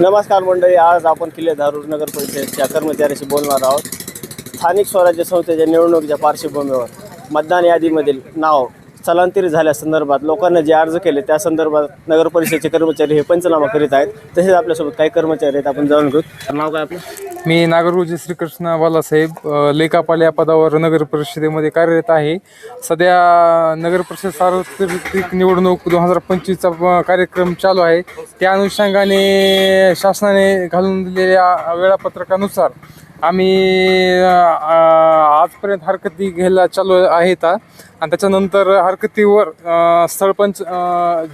नमस्कार मंडळी आज आपण किल्ले धारूर नगर परिषदेच्या कर्मचाऱ्याशी बोलणार आहोत. स्थानिक स्वराज्य संस्थेच्या निवडणुकीच्या पार्श्वभूमीवर मतदान यादीमधील नाव स्थलांतरित झाल्यासंदर्भात लोकांना जे अर्ज केले त्या संदर्भात नगर परिषदेचे कर्मचारी हे पंचनामा करीत आहेत. तसेच आपल्यासोबत काही कर्मचारी आहेत आपण जाणून घेऊ. नाव काय आपलं? मी नागरगोजी श्रीकृष्ण बालासाहेब लेखापाल या पदावर नगर परिषदेमध्ये कार्यरत आहे. सध्या नगर परिषद सार्वत्रिक निवडणूक दोन हजार पंचवीसचा कार्यक्रम चालू आहे. त्या अनुषंगाने शासनाने घालून दिलेल्या वेळापत्रकानुसार आम्ही आजपर्यंत हरकती घ्यायला चालू आहेत. आणि त्याच्यानंतर हरकतीवर स्थळपंच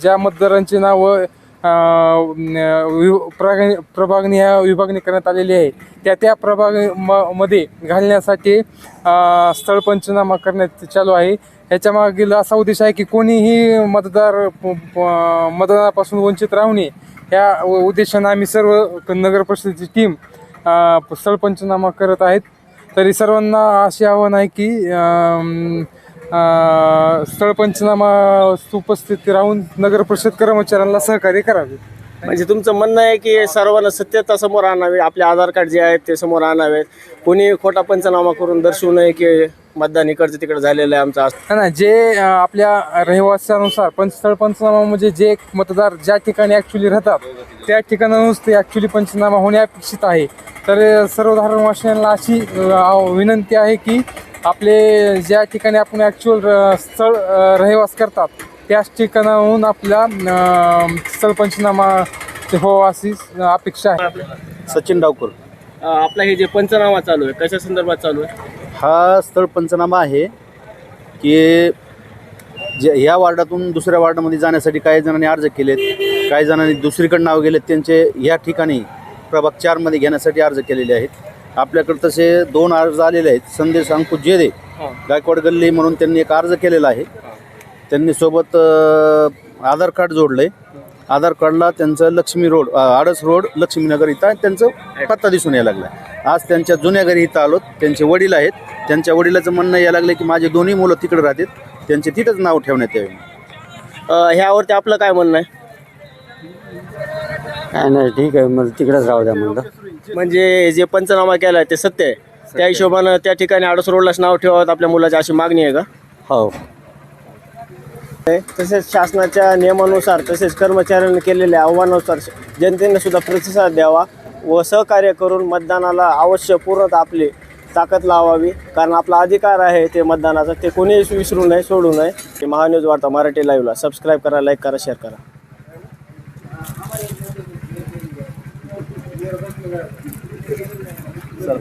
ज्या मतदारांची नावं वि- प्रभाग प्रभागणी ह्या विभागणी करण्यात आलेली आहे. त्या त्या प्रभाग म मध्ये घालण्यासाठी स्थळ पंचनामा करण्यात चालू आहे. ह्याच्या मागील असा उद्देश आहे की कोणीही मतदार प- मतदानापासून वंचित राहू नये. ह्या उद्देशानं आम्ही सर्व नगर परिषदेची टीम स्थळ पंचनामा करत आहेत. तरी सर्वांना असे आव्हान आहे की स्थळ पंचनामा उपस्थित राहून नगर परिषद कर्मचाऱ्यांना सहकार्य करावे. म्हणजे तुमचं म्हणणं आहे की सर्वांना सत्यता समोर आणावी आपले आधार कार्ड जे आहेत ते समोर आणावेत कोणी खोटा पंचनामा करून दर्शवू नये की मतदान इकडचं तिकडं झालेलं आहे आमचं. असं ना जे आपल्या रहिवासानुसार पण स्थळ पंचनामा म्हणजे जे मतदार ज्या ठिकाणी ॲक्च्युली राहतात त्या ठिकाणाहूनच ते ॲक्च्युली पंचनामा होणे अपेक्षित आहे. तर सर्वधारण वासियांना अशी विनंती आहे की आपले ज्या ठिकाणी आपण ॲक्च्युअल स्थळ रहिवास करतात त्याच ठिकाणाहून आपला अ, स्थळ पंचनामा हो अशी अपेक्षा आहे. सचिन डावकर. आपला हे जे पंचनामा चालू आहे कशा संदर्भात चालू आहे? हा स्थळ पंचनामा आहे की जे ह्या वार्डातून दुसऱ्या वार्डामध्ये जाण्यासाठी काही जणांनी अर्ज केलेत काही जणांनी दुसरीकडे नाव गेलेत त्यांचे ह्या ठिकाणी प्रभाग चारमध्ये घेण्यासाठी अर्ज केलेले आहेत. आपल्याकडे तसे दोन अर्ज आलेले आहेत. संदेश अंकुश जेदे गायकवाड गल्ली म्हणून त्यांनी एक अर्ज केलेला आहे. त्यांनी सोबत अ, आधार कार्ड जोडलं आहे आधार कार्डला त्यांचं लक्ष्मी रोड अ, आडस रोड लक्ष्मीनगर इथं आहे. त्यांचं पत्ता दिसून यायला लागला आज त्यांच्या जुन्या घरी इथं आलो त्यांचे वडील आहेत. त्यांच्या वडिलाचं म्हणणं यायला लागलं की माझे दोन्ही मुलं तिकडे राहतात. त्यांचे तिथंच नाव ठेवण्यात यावे. अं, ह्यावरती आपलं काय म्हणणं आहे? काय नाही ठीक आहे. मग तिकडेच राहू द्या म्हणलं. म्हणजे जे पंचनामा केला आहे ते सत्य आहे. त्या हिशोबानं त्या ठिकाणी आडस रोडलाच नाव ठेवावं आपल्या मुलाची अशी मागणी आहे का? हो. तसेच शासनाच्या नियमानुसार तसेच कर्मचाऱ्यांनी केलेल्या आव्हानानुसार जनतेने सुद्धा प्रतिसाद द्यावा व सहकार्य करून मतदानाला अवश्य पूर्ण आपली ताकद लावावी. कारण आपला अधिकार आहे ते मतदानाचा. ते कोणीही विसरू नये सोडू नये. ते महान्यूज वार्ता मराठी लाईव्हला. सबस्क्राईब करा लाईक करा शेअर करा. సార్